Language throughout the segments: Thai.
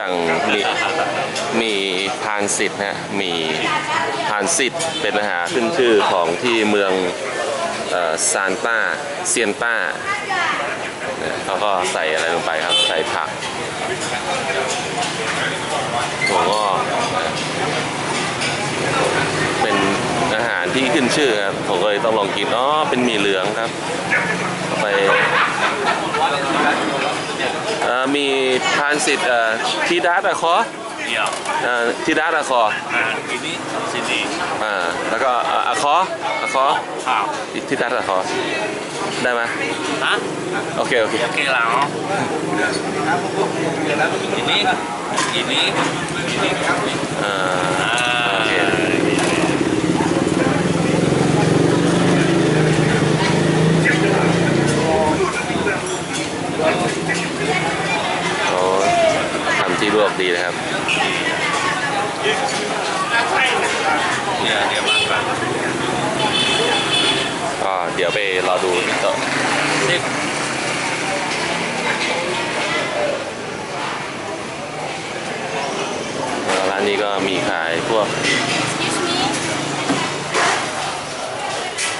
สั่งมีมีพานสิทธ์นะมีพานสิทธ์เป็นอาหารขึ้นชื่อของที่เมืองเอ่อซานต้าเซียนต้าเนี่ยเขาก็ใส่อะไรลงไปครับ ใส่ผักถั่วงอกเป็นอาหารที่ขึ้นชื่อครับผมก็เลยต้องลองกินอ๋อเป็นหมี่เหลืองครับ ไป มีพานสิทธิ์เอ่อที่ดัตอะคอ Iya. เอ่อที่ดัตอะคอ Nah, ini sini. อ่าแล้วก็เอ่ออะคออะคอ Ah. ที่ดัตอะคอ ได้ไหม Hah? โอเค โอเค Oke lah. oh. Ini, ini, ini. เอ่อ Ah, Oke. ini. เขาทำที่ลวกดีนะครับ Iya, dia makan. ก็เดี๋ยวไปร อดูที่โต๊ะ Sip. แล้วร้านนี้ก็มีขายพวก Excuse me.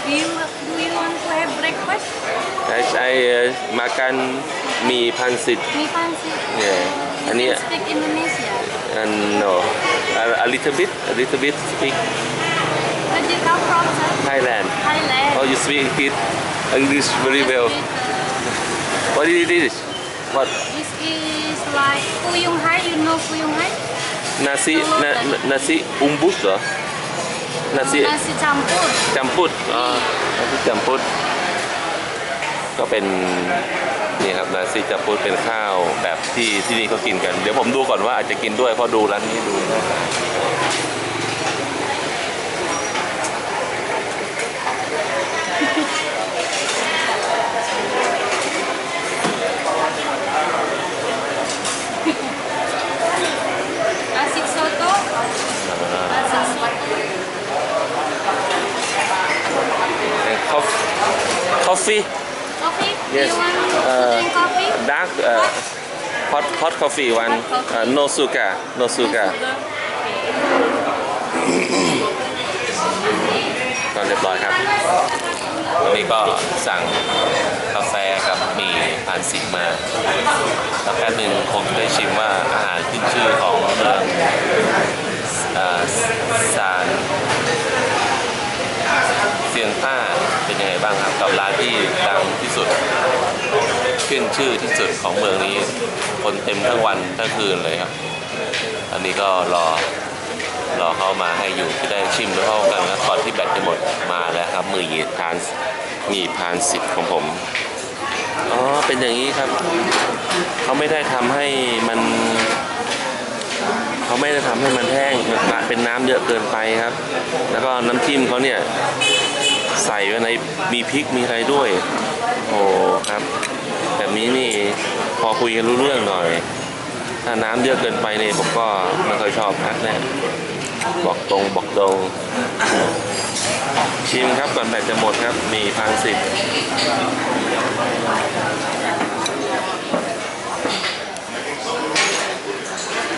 Do you do you want to have breakfast? ไอ้ไอ้เอ่อมากันมีพันสิทธิ์ Mi fancy. Yeah. You Ani- can speak Indonesia. and no a, a little bit a little bit speak Where do you come from, sir? Thailand Thailand. oh you speak it English very well Yes, sir. what is this what This is like Fuyung Hai. You know Fuyung Hai? nasi na, na, nasi umbus เหรอ nasi Nasi campur. จำปุดอ๋อนาซิจำปุดก็เป็นนี่ครับนาซิจำปุดเป็นข้าวแบบที่ที่นี่เขากินกัน เดี๋ยวผมดูก่อนว่าอาจจะกินด้วยเพราะดูร้านนี้ดูน่าจะ Nasi soto. Nasi soto. เป็น coffee coffee Coffee? Yes. You want to Uh, drink coffee? dark uh, hot hot coffee one uh, no sugar no sugar ก็เรียบร้อยครับวันนี้ก็สั่งกาแฟกับหมี่ผ่านสิบมาแล้วแป๊บหนึ่งคงจะได้ชิมว่าอาหารขึ้นชื่อของเมืองเอ่อซานเซียนต้าเป็น ยังไงบ้างครับกับร้านที่ดังที่สุดขึ้นชื่อที่สุดของเมืองนี้ คนเต็มทั้งวันทั้งคืนเลยครับ อันนี้ก็รอรอเข้ามาให้อยู่ที่ได้ชิมแล้วเข้ากันแล้วก่อนที่แบตจะหมดมาแล้วครับ มือหยีพานหมีพานสิบของผมอ๋อเป็นอย่างนี้ครับเขาไม่ได้ทำให้มันเขาไม่ได้ทำให้มันแห้งมันเป็นน้ำเยอะเกินไปครับ แล้วก็น้ำจิ้มเขาเนี่ย ใส่ไว้ในมีพริกมีอะไรด้วย โอ้ครับ แบบนี้นี่พอคุยกันรู้เรื่องหน่อย ถ้าน้ำเยอะเกินไปเนี่ยผมก็ไม่ค่อยชอบนักแน่บอกตรงบอกตรง ชิมครับก่อนแบตจะหมดครับ มีพันสิบ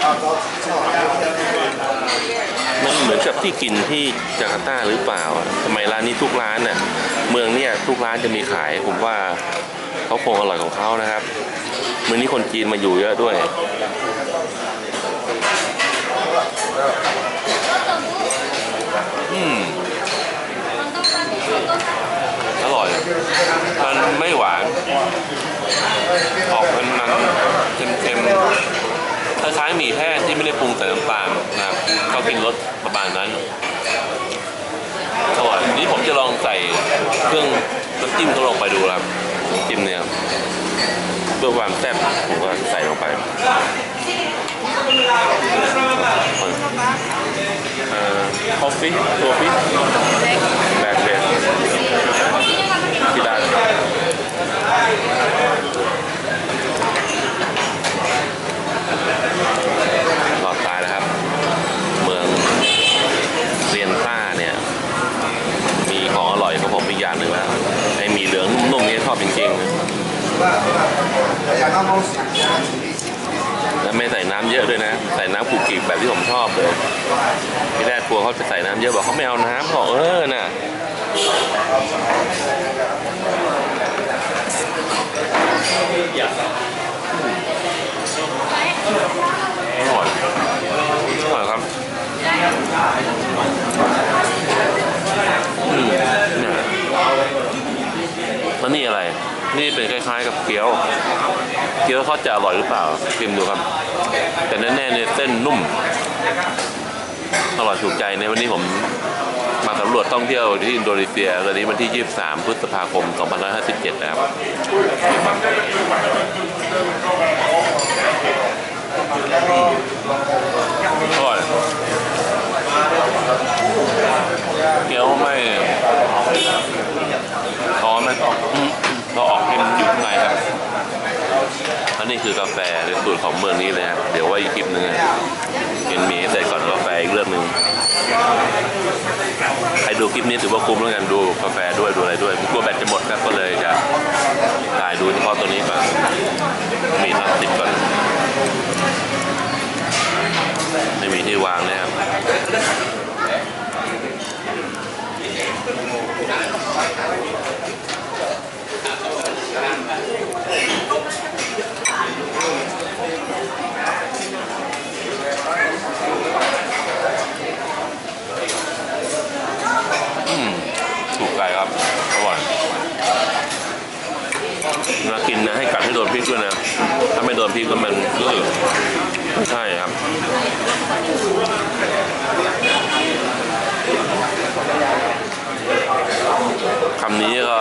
มันเห มือนกับที่กินที่จาการ์ตาหรือเปล่าทำไมร้านนี้ทุกร้านน่ะเมืองเนี่ยทุกร้านจะมีขายผมว่าเขาคงอร่อยของเขานะครับเมืองนี้คนจีนมาอยู่เยอะด้วยอืมอร่อย มันไม่หวาน ออกมันมันเค็มๆคล้ายๆหมี่แห้งที่ไม่ได้ปรุงใส่น้ำตาลนะครับก็กินรสประมาณนั้นอร่อยนี่ผมจะลองใส่เครื่องน้ำ จิ้มเขาลงไปดูครับน้ำจิ้มเนี่ยเพื่อความแซ่บผมก็ใส่ลงไปเอ่อ coffee coffee black red ที่ด้านหลอดตายแล้วครับ เมืองเซียนต้าเนี่ย มีของอร่อยของผมอีกอย่างหนึ่งแล้วไอ้หมีเหลืองนุ่มๆนี่ชอบจริงๆ แล้วไม่ใส่น้ำเยอะด้วยนะ ใส่น้ำขูกกีบแบบที่ผมชอบเลยพี่แรกกลัวเขาจะใส่น้ำเยอะบอกเขาไม่เอาน้ำบอกเออน่ะอร่อยอร่อยครับอืมเนี่ยแล้วนี่อะไร นี่เป็นคล้ายๆกับเกี๊ยว เกี๊ยวเขาจะอร่อยหรือเปล่าชิมดูครับ แต่แน่ๆเนี่ยเส้นนุ่ม อร่อยถูกใจในวันนี้ผมมาสำรวจท่องเที่ยวที่อินโดนีเซียตอนนี้วันที่ 23 พฤษภาคม 2557 นะครับอร่อยเกี๊ยวไม่ท้อไม่ต้องอืมเราออกเค็มอยู่ข้างในครับ อันนี้ คือกาแฟเป็นสูตรของเมืองนี้เลยครับเดี๋ยวว่าอีกคลิปหนึ่งกินเมีให้เสร็จก่อนกาแฟอีกเรื่องหนึ่งใครดูคลิปนี้ถือว่าคุ้มแล้วกันดูกาแฟด้วยดูอะไรด้วยกลัวแบตจะหมดครับก็เลยจะถ่ายดูเฉพาะตัวนี้ก่อนมีนัดติดก่อนไม่มีที่วางนะครับถูกใจครับอร่อย เวลากินนะให้กัดให้โดนพริกด้วยนะ ถ้าไม่โดนพริกก็มันรู้สึกไม่ใช่ครับคำนี้ก็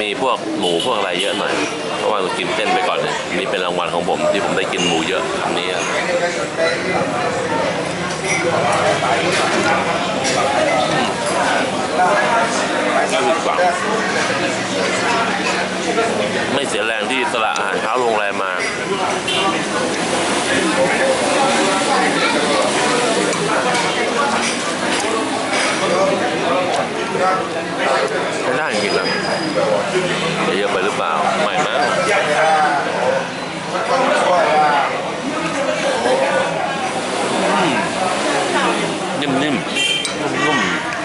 มีพวกหมูพวกอะไรเยอะหน่อย เพราะว่ากินเส้นไปก่อนเนี่ยนี่เป็นรางวัลของผมที่ผมได้กินหมูเยอะคำนี้อะไม่ผิดหวังไม่เสียแรงที่สละอาหารเช้าโรงแรมมาไม่ได้จริงๆนะจะเยอะไปหรือเปล่า ไม่มั้งอืมนิ่มๆ นุ่มๆ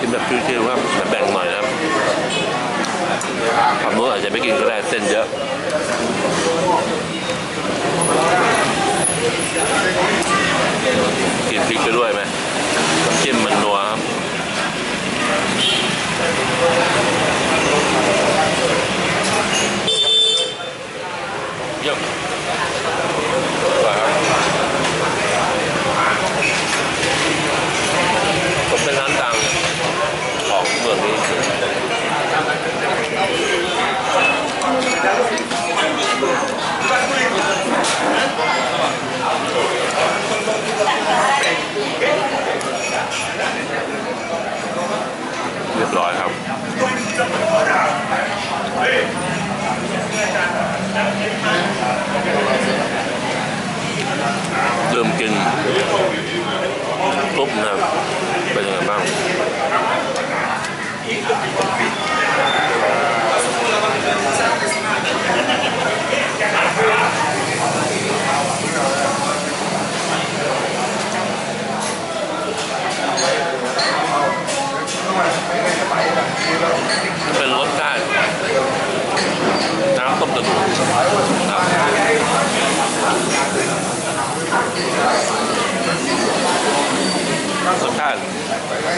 กินแบบชิวๆครับแต่แบ่งหน่อยนะครับ ความนู้นอาจะไม่กินก็ได้เส้นเยอะกินพริกไปด้วยไหมจิ้มมันนัวครับเยอะ